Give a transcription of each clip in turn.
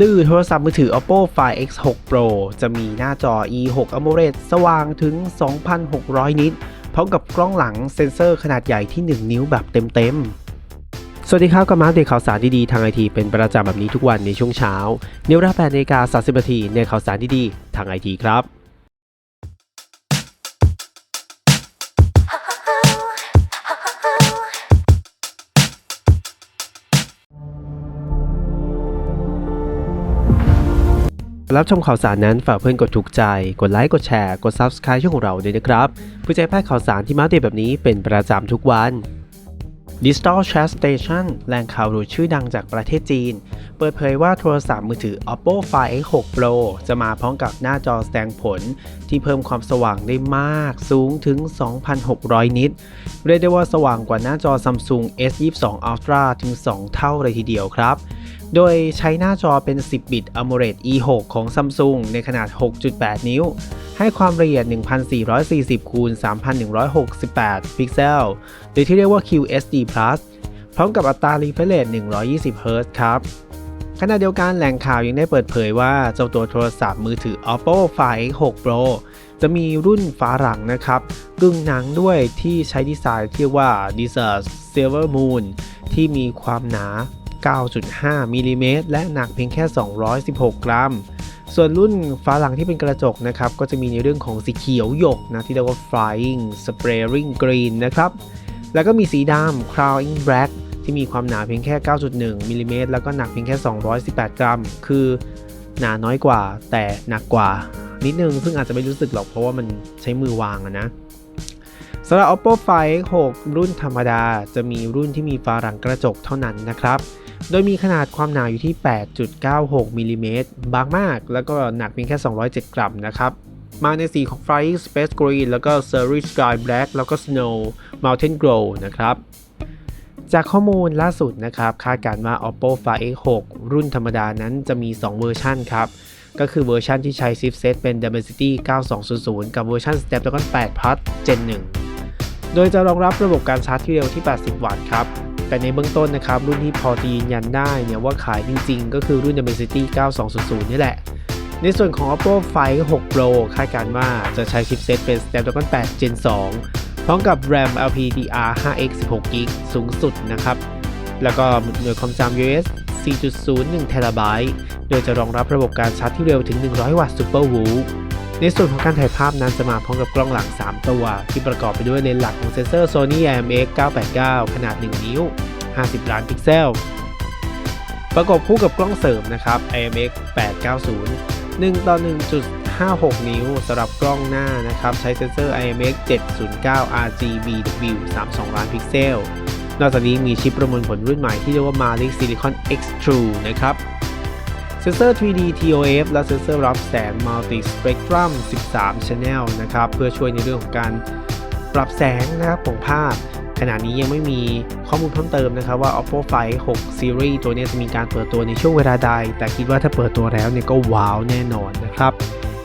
ลื่อโทรศัพท์มือถือ Oppo Find X6 Pro จะมีหน้าจอ E6 AMOLED สว่างถึง 2,600 นิตพร้อมกับกล้องหลังเซ็นเซอร์ขนาดใหญ่ที่ 1 นิ้วแบบเต็มๆ สวัสดีครับกับมาเดตข่าวสารดีๆ ทางไอทีเป็นประจำแบบนี้ทุกวันในช่วงเช้า เนื้อรา8นาฬิกา30นาทีในข่าวสารดีๆ ทางไอทีครับ รับชมข่าวสารนั้นฝากเพื่อนกดถูกใจ กดไลค์ กดแชร์ กด Subscribe ช่องของเราด้วยนะครับเพื่อจะให้พลาดข่าวสารที่มาเดตแบบนี้เป็นประจำทุกวัน Digital Chat Station แหล่งข่าวหรูชื่อดังจากประเทศจีน เปิดเผยว่าโทรศัพท์มือถือ Oppo Find X6 Pro จะมาพร้อมกับหน้าจอแสดงผล ที่เพิ่มความสว่างได้มากสูงถึง 2,600 นิต เรียกได้ว่าสว่างกว่าหน้าจอ Samsung S22 Ultra ถึง 2 เท่าเลยทีเดียวครับ โดยใช้หน้าจอเป็น 10 บิต AMOLED E6 ของ Samsung ในขนาด 6.8 นิ้ว ให้ความละเอียด 1440คูณ3168 พิกเซล หรือที่เรียกว่า QSD Plus พร้อมกับอัตรา refresh rate 120 Hz ครับขณะเดียวกันแหล่งข่าวยังได้เปิดเผยว่า เจ้าตัวโทรศัพท์มือถือ Oppo Find X6 Pro จะมีรุ่นฝาหลังนะครับ กึ่งหนังด้วยที่ใช้ดีไซน์ที่ว่า Desert Silver Moon ที่มีความหนา 9.5มิลลิเมตรและหนักเพียงแค่ 216 กรัม ส่วนรุ่นฝาหลังที่เป็นกระจกนะครับ ก็จะมีในเรื่องของสีเขียวหยกนะ ที่เรียกว่า Flying Spraying Green นะครับ แล้วก็มีสีดำ Crowing Black ที่มีความหนาเพียงแค่ 9.1มิลลิเมตรแล้วก็หนักเพียงแค่ 218 กรัม คือหนาน้อยกว่าแต่หนักกว่านิดนึง ซึ่งอาจจะไม่รู้สึกหรอกเพราะว่ามันใช้มือวางนะสำหรับ Oppo Find X6 รุ่นธรรมดาจะมีรุ่นที่มีฝาหลังกระจกเท่านั้นนะครับ โดยมีขนาดความหนาอยู่ที่ 8.96มิลลิเมตรบางมาก แล้วก็หนักเพียงแค่ 207 กรัมนะครับ มาในสีของ Flying Space Green แล้วก็ Surrey Sky Black แล้วก็ Snow Mountain Glow นะครับจากข้อมูลล่าสุดนะครับ คาดการณ์ว่า Oppo Find X6 รุ่นธรรมดานั้นจะมี 2 เวอร์ชันครับ ก็คือเวอร์ชันที่ใช้ chipset เป็น Dimensity 9200 กับเวอร์ชัน Snapdragon 8 Plus Gen 1 โดยจะรองรับระบบการชาร์จที่เร็วที่ 80 วัตต์ครับ แต่ในเบื้องต้นนะครับ รุ่นที่พอจะยืนยันได้เนี่ยว่าขายจริงๆ ก็คือรุ่น Dimensity 9200 นี่แหละ ในส่วนของ Oppo Find 6 Pro คาดการณ์ว่าจะใช้ชิปเซตเป็น Snapdragon 8 Gen 2 พร้อมกับ RAM LPDR 5X 16 GB สูงสุดนะครับ แล้วก็หน่วยความจำ US 4.01 TB โดยจะรองรับระบบการชาร์จที่เร็วถึง 100 วัตต์ Super w o o ในส่วนของการถ่ายภาพนั้นจะมาพร้อมกับกล้องหลัง 3 ตัว ที่ประกอบไปด้วยเลนส์หลักของเซนเซอร์ Sony IMX 989 ขนาด 1 นิ้ว 50 ล้านพิกเซล ประกอบคู่กับกล้องเสริมนะครับ IMX 890 1ต่อ1.56 นิ้วสำหรับกล้องหน้านะครับ ใช้เซนเซอร์ IMX 709 RGBW 32 ล้านพิกเซล นอกจากนี้มีชิปประมวลผลรุ่นใหม่ที่เรียกว่า Malik Silicon X True นะครับ เซนเซอร์ 3D TOF และเซนเซอร์รับแสง Multi Spectrum 13 Channel นะครับ เพื่อช่วยในเรื่องของการปรับแสงนะครับของภาพ ขณะนี้ยังไม่มีข้อมูลเพิ่มเติมนะครับว่า Oppo Find 6 Series ตัวนี้จะมีการเปิดตัวในช่วงเวลาใด แต่คิดว่าถ้าเปิดตัวแล้วเนี่ยก็ว้าวแน่นอนนะครับ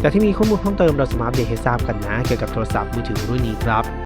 แต่ที่มีข้อมูลเพิ่มเติมเราจะมาอัปเดตให้ทราบกันนะ เกี่ยวกับโทรศัพท์มือถือรุ่นนี้ครับ